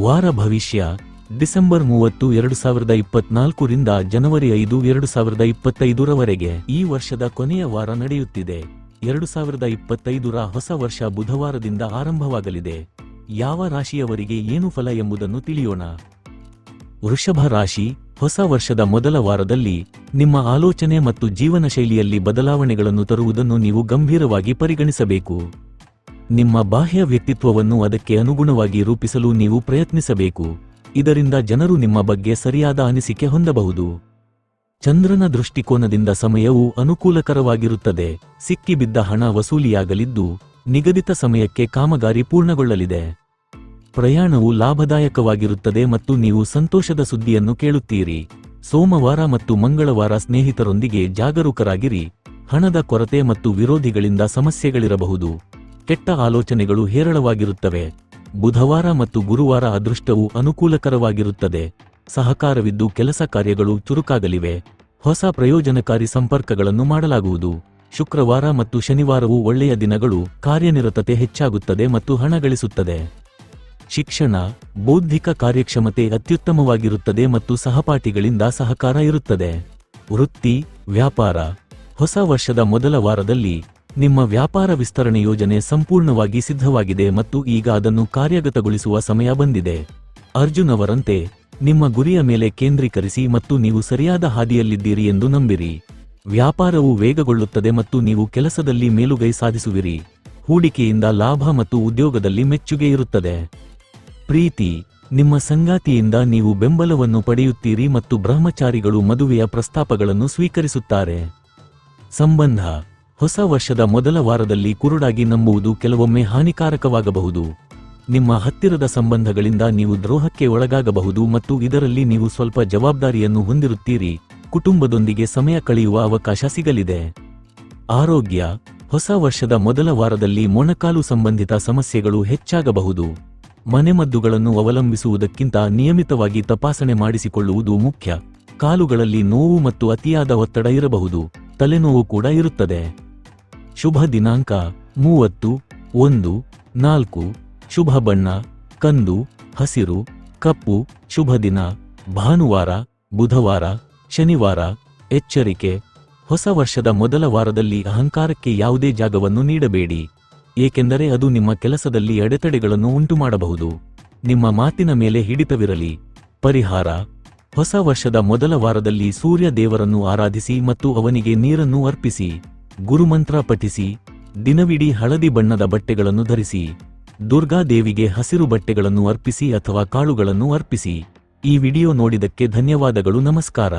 ವಾರ ಭವಿಷ್ಯ, ಡಿಸೆಂಬರ್ ಮೂವತ್ತು, ಎರಡು ಸಾವಿರದ ಇಪ್ಪತ್ನಾಲ್ಕರಿಂದ ಜನವರಿ ಐದು, ಎರಡು ಸಾವಿರದ ಇಪ್ಪತ್ತೈದರವರೆಗೆ ಈ ವರ್ಷದ ಕೊನೆಯ ವಾರ ನಡೆಯುತ್ತಿದೆ. ಎರಡು ಸಾವಿರದ ಇಪ್ಪತ್ತೈದರ ಹೊಸ ವರ್ಷ ಬುಧವಾರದಿಂದ ಆರಂಭವಾಗಲಿದೆ. ಯಾವ ರಾಶಿಯವರಿಗೆ ಏನು ಫಲ ಎಂಬುದನ್ನು ತಿಳಿಯೋಣ. ವೃಷಭ ರಾಶಿ, ಹೊಸ ವರ್ಷದ ಮೊದಲ ವಾರದಲ್ಲಿ ನಿಮ್ಮ ಆಲೋಚನೆ ಮತ್ತು ಜೀವನ ಶೈಲಿಯಲ್ಲಿ ಬದಲಾವಣೆಗಳನ್ನು ತರುವುದನ್ನು ನೀವು ಗಂಭೀರವಾಗಿ ಪರಿಗಣಿಸಬೇಕು. ನಿಮ್ಮ ಬಾಹ್ಯ ವ್ಯಕ್ತಿತ್ವವನ್ನು ಅದಕ್ಕೆ ಅನುಗುಣವಾಗಿ ರೂಪಿಸಲು ನೀವು ಪ್ರಯತ್ನಿಸಬೇಕು. ಇದರಿಂದ ಜನರು ನಿಮ್ಮ ಬಗ್ಗೆ ಸರಿಯಾದ ಅನಿಸಿಕೆ ಹೊಂದಬಹುದು. ಚಂದ್ರನ ದೃಷ್ಟಿಕೋನದಿಂದ ಸಮಯವು ಅನುಕೂಲಕರವಾಗಿರುತ್ತದೆ. ಸಿಕ್ಕಿಬಿದ್ದ ಹಣ ವಸೂಲಿಯಾಗಲಿದ್ದು, ನಿಗದಿತ ಸಮಯಕ್ಕೆ ಕಾಮಗಾರಿ ಪೂರ್ಣಗೊಳ್ಳಲಿದೆ. ಪ್ರಯಾಣವು ಲಾಭದಾಯಕವಾಗಿರುತ್ತದೆ ಮತ್ತು ನೀವು ಸಂತೋಷದ ಸುದ್ದಿಯನ್ನು ಕೇಳುತ್ತೀರಿ. ಸೋಮವಾರ ಮತ್ತು ಮಂಗಳವಾರ ಸ್ನೇಹಿತರೊಂದಿಗೆ ಜಾಗರೂಕರಾಗಿರಿ. ಹಣದ ಕೊರತೆ ಮತ್ತು ವಿರೋಧಿಗಳಿಂದ ಸಮಸ್ಯೆಗಳಿರಬಹುದು. ಕೆಟ್ಟ ಆಲೋಚನೆಗಳು ಹೇರಳವಾಗಿರುತ್ತವೆ. ಬುಧವಾರ ಮತ್ತು ಗುರುವಾರ ಅದೃಷ್ಟವು ಅನುಕೂಲಕರವಾಗಿರುತ್ತದೆ. ಸಹಕಾರವಿದ್ದು ಕೆಲಸ ಕಾರ್ಯಗಳು ಚುರುಕಾಗಲಿವೆ. ಹೊಸ ಪ್ರಯೋಜನಕಾರಿ ಸಂಪರ್ಕಗಳನ್ನು ಮಾಡಲಾಗುವುದು. ಶುಕ್ರವಾರ ಮತ್ತು ಶನಿವಾರವು ಒಳ್ಳೆಯ ದಿನಗಳು. ಕಾರ್ಯನಿರತತೆ ಹೆಚ್ಚಾಗುತ್ತದೆ ಮತ್ತು ಹಣ ಗಳಿಸುತ್ತದೆ. ಶಿಕ್ಷಣ, ಬೌದ್ಧಿಕ ಕಾರ್ಯಕ್ಷಮತೆ ಅತ್ಯುತ್ತಮವಾಗಿರುತ್ತದೆ ಮತ್ತು ಸಹಪಾಠಿಗಳಿಂದ ಸಹಕಾರ ಇರುತ್ತದೆ. ವೃತ್ತಿ, ವ್ಯಾಪಾರ. ಹೊಸ ವರ್ಷದ ಮೊದಲ ವಾರದಲ್ಲಿ ನಿಮ್ಮ ವ್ಯಾಪಾರ ವಿಸ್ತರಣೆ ಯೋಜನೆ ಸಂಪೂರ್ಣವಾಗಿ ಸಿದ್ಧವಾಗಿದೆ ಮತ್ತು ಈಗ ಅದನ್ನು ಕಾರ್ಯಗತಗೊಳಿಸುವ ಸಮಯ ಬಂದಿದೆ. ಅರ್ಜುನ್ ಅವರಂತೆ, ನಿಮ್ಮ ಗುರಿಯ ಮೇಲೆ ಕೇಂದ್ರೀಕರಿಸಿ ಮತ್ತು ನೀವು ಸರಿಯಾದ ಹಾದಿಯಲ್ಲಿದ್ದೀರಿ ಎಂದು ನಂಬಿರಿ. ವ್ಯಾಪಾರವು ವೇಗಗೊಳ್ಳುತ್ತದೆ ಮತ್ತು ನೀವು ಕೆಲಸದಲ್ಲಿ ಮೇಲುಗೈ ಸಾಧಿಸುವಿರಿ. ಹೂಡಿಕೆಯಿಂದ ಲಾಭ ಮತ್ತು ಉದ್ಯೋಗದಲ್ಲಿ ಮೆಚ್ಚುಗೆ ಇರುತ್ತದೆ. ಪ್ರೀತಿ, ನಿಮ್ಮ ಸಂಗಾತಿಯಿಂದ ನೀವು ಬೆಂಬಲವನ್ನು ಪಡೆಯುತ್ತೀರಿ ಮತ್ತು ಬ್ರಹ್ಮಚಾರಿಗಳು ಮದುವೆಯ ಪ್ರಸ್ತಾಪಗಳನ್ನು ಸ್ವೀಕರಿಸುತ್ತಾರೆ. ಸಂಬಂಧ ಹೊಸ ವರ್ಷದ ಮೊದಲ ವಾರದಲ್ಲಿ ಕುರುಡಾಗಿ ನಂಬುವುದು ಕೆಲವೊಮ್ಮೆ ಹಾನಿಕಾರಕವಾಗಬಹುದು. ನಿಮ್ಮ ಹತ್ತಿರದ ಸಂಬಂಧಗಳಿಂದ ನೀವು ದ್ರೋಹಕ್ಕೆ ಒಳಗಾಗಬಹುದು ಮತ್ತು ಇದರಲ್ಲಿ ನೀವು ಸ್ವಲ್ಪ ಜವಾಬ್ದಾರಿಯನ್ನು ಹೊಂದಿರುತ್ತೀರಿ. ಕುಟುಂಬದೊಂದಿಗೆ ಸಮಯ ಕಳೆಯುವ ಅವಕಾಶ ಸಿಗಲಿದೆ. ಆರೋಗ್ಯ. ಹೊಸ ವರ್ಷದ ಮೊದಲ ವಾರದಲ್ಲಿ ಮೊಣಕಾಲು ಸಂಬಂಧಿತ ಸಮಸ್ಯೆಗಳು ಹೆಚ್ಚಾಗಬಹುದು. ಮನೆಮದ್ದುಗಳನ್ನು ಅವಲಂಬಿಸುವುದಕ್ಕಿಂತ ನಿಯಮಿತವಾಗಿ ತಪಾಸಣೆ ಮಾಡಿಸಿಕೊಳ್ಳುವುದು ಮುಖ್ಯ. ಕಾಲುಗಳಲ್ಲಿ ನೋವು ಮತ್ತು ಅತಿಯಾದ ಒತ್ತಡ ಇರಬಹುದು. ತಲೆನೋವು ಕೂಡ ಇರುತ್ತದೆ. ಶುಭ ದಿನಾಂಕ ಮೂವತ್ತು, ಒಂದು, ನಾಲ್ಕು, ಶುಭ ಬಣ್ಣ, ಕಂದು, ಹಸಿರು, ಕಪ್ಪು, ಶುಭ ದಿನ, ಭಾನುವಾರ, ಬುಧವಾರ, ಶನಿವಾರ, ಎಚ್ಚರಿಕೆ. ಹೊಸ ವರ್ಷದ ಮೊದಲ ವಾರದಲ್ಲಿ ಅಹಂಕಾರಕ್ಕೆ ಯಾವುದೇ ಜಾಗವನ್ನು ನೀಡಬೇಡಿ. ಏಕೆಂದರೆ ಅದು ನಿಮ್ಮ ಕೆಲಸದಲ್ಲಿ ಅಡೆತಡೆಗಳನ್ನು ಉಂಟುಮಾಡಬಹುದು. ನಿಮ್ಮ ಮಾತಿನ ಮೇಲೆ ಹಿಡಿತವಿರಲಿ. ಪರಿಹಾರ. ಹೊಸ ವರ್ಷದ ಮೊದಲ ವಾರದಲ್ಲಿ ಸೂರ್ಯ ದೇವರನ್ನು ಆರಾಧಿಸಿ ಮತ್ತು ಅವನಿಗೆ ನೀರನ್ನು ಅರ್ಪಿಸಿ. ಗುರುಮಂತ್ರ ಪಠಿಸಿ, ದಿನವಿಡೀ ಹಳದಿ ಬಣ್ಣದ ಬಟ್ಟೆಗಳನ್ನು ಧರಿಸಿ ದುರ್ಗಾದೇವಿಗೆ ಹಸಿರು ಬಟ್ಟೆಗಳನ್ನು ಅರ್ಪಿಸಿ ಅಥವಾ ಕಾಳುಗಳನ್ನು ಅರ್ಪಿಸಿ. ಈ ವಿಡಿಯೋ ನೋಡಿದಕ್ಕೆ ಧನ್ಯವಾದಗಳು, ನಮಸ್ಕಾರ.